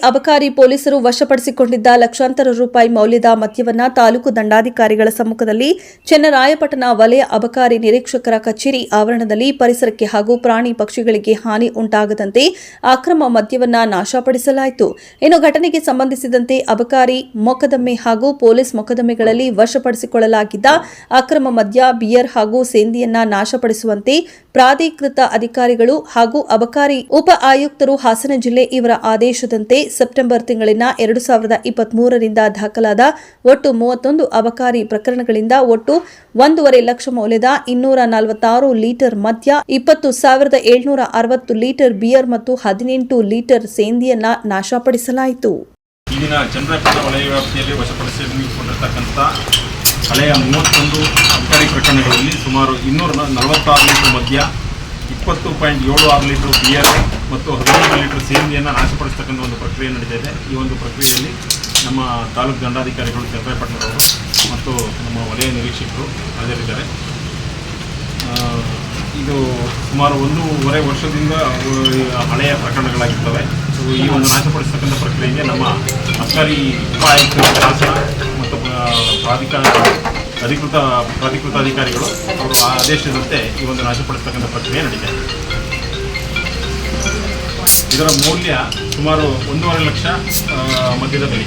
ಅಬಕಾರಿ ಪೊಲೀಸರು ವಶಪಡಿಸಿಕೊಂಡಿದ್ದ ಲಕ್ಷಾಂತರ ರೂಪಾಯಿ ಮೌಲ್ಯದ ಮದ್ಯವನ್ನು ತಾಲೂಕು ದಂಡಾಧಿಕಾರಿಗಳ ಸಮ್ಮುಖದಲ್ಲಿ ಚೆನ್ನರಾಯಪಟ್ಟಣ ವಲಯ ಅಬಕಾರಿ ನಿರೀಕ್ಷಕರ ಕಚೇರಿ ಆವರಣದಲ್ಲಿ ಪರಿಸರಕ್ಕೆ ಹಾಗೂ ಪ್ರಾಣಿ ಪಕ್ಷಿಗಳಿಗೆ ಹಾನಿ ಉಂಟಾಗದಂತೆ ಅಕ್ರಮ ಮದ್ಯವನ್ನು ನಾಶಪಡಿಸಲಾಯಿತು. ಇನ್ನು ಘಟನೆಗೆ ಸಂಬಂಧಿಸಿದಂತೆ ಅಬಕಾರಿ ಮೊಕದ್ದಮೆ ಹಾಗೂ ಪೊಲೀಸ್ ಮೊಕದ್ದಮೆಗಳಲ್ಲಿ ವಶಪಡಿಸಿಕೊಳ್ಳಲಾಗಿದ್ದ ಅಕ್ರಮ ಮದ್ಯ, ಬಿಯರ್ ಹಾಗೂ ಸೇಂದಿಯನ್ನ ನಾಶಪಡಿಸುವಂತೆ ಪ್ರಾಧಿಕೃತ ಅಧಿಕಾರಿಗಳು ಹಾಗೂ ಅಬಕಾರಿ ಉಪ ಆಯುಕ್ತರು ಹಾಸನ ಜಿಲ್ಲೆ ಇವರ ಆದೇಶದಂತೆ ಸೆಪ್ಟೆಂಬರ್ ತಿಂಗಳಿನ ಎರಡು ಸಾವಿರದ ಇಪ್ಪತ್ಮೂರರಿಂದ ದಾಖಲಾದ ಒಟ್ಟು ಮೂವತ್ತೊಂದು ಅಬಕಾರಿ ಪ್ರಕರಣಗಳಿಂದ ಒಟ್ಟು ಒಂದೂವರೆ ಲಕ್ಷ ಮೌಲ್ಯದ ಇನ್ನೂರ ನಲವತ್ತಾರು ಲೀಟರ್ ಮದ್ಯ, ಇಪ್ಪತ್ತು ಸಾವಿರದ ಏಳ್ನೂರ ಅರವತ್ತು ಲೀಟರ್ ಬಿಯರ್ ಮತ್ತು ಹದಿನೆಂಟು ಲೀಟರ್ ಸೇಂದಿಯನ್ನ ನಾಶಪಡಿಸಲಾಯಿತು. ಈಗಿನ ಚಂದ್ರಪುರ ವಲಯ ವ್ಯಾಪ್ತಿಯಲ್ಲಿ ವಶಪಡಿಸಿಕೊಂಡಿರತಕ್ಕಂಥ ಹಳೆಯ ಮೂವತ್ತೊಂದು ಅಬಕಾರಿ ಪ್ರಕರಣಗಳಲ್ಲಿ ಸುಮಾರು ಇನ್ನೂರ ನಲವತ್ತಾರು ಲೀಟರ್ ಮದ್ಯ, ಇಪ್ಪತ್ತು ಪಾಯಿಂಟ್ ಏಳು ಆರು ಲೀಟರ್ ಬಿಯರ್ ಮತ್ತು ಹದಿನೈದು ಲೀಟರ್ ಸೇಂದಿಯನ್ನು ನಾಶಪಡಿಸ್ತಕ್ಕಂಥ ಒಂದು ಪ್ರಕ್ರಿಯೆ ನಡೀತಾ ಈ ಒಂದು ಪ್ರಕ್ರಿಯೆಯಲ್ಲಿ ನಮ್ಮ ತಾಲೂಕು ದಂಡಾಧಿಕಾರಿಗಳು ಚಂದ್ರಪಟ್ಟಣರವರು ಮತ್ತು ನಮ್ಮ ವಲಯ ನಿರೀಕ್ಷಕರು ಹಾಜರಿದ್ದಾರೆ. ಇದು ಸುಮಾರು ಒಂದೂವರೆ ವರ್ಷದಿಂದ ಹಳೆಯ ಪ್ರಕರಣಗಳಾಗಿರ್ತವೆ. ಸೊ, ಈ ಒಂದು ನಾಶಪಡಿಸ್ತಕ್ಕಂಥ ಪ್ರಕ್ರಿಯೆಗೆ ನಮ್ಮ ಸರ್ಕಾರಿ ಉಪಾಯುಕ್ತರ ಶಾಸನ ಮತ್ತು ಪ್ರಾಧಿಕಾರ, ಅಧಿಕೃತ ಪ್ರಾಧಿಕೃತ ಅಧಿಕಾರಿಗಳು ಅವರು ಆದೇಶದಂತೆ ಈ ಒಂದು ನಾಶಪಡಿಸ್ತಕ್ಕಂಥ ಪ್ರಕ್ರಿಯೆ ನಡೀತಾ ಇದೆ. ಇದರ ಮೌಲ್ಯ ಸುಮಾರು ಒಂದೂವರೆ ಲಕ್ಷ ಮಧ್ಯದ ಬೆಲೆ.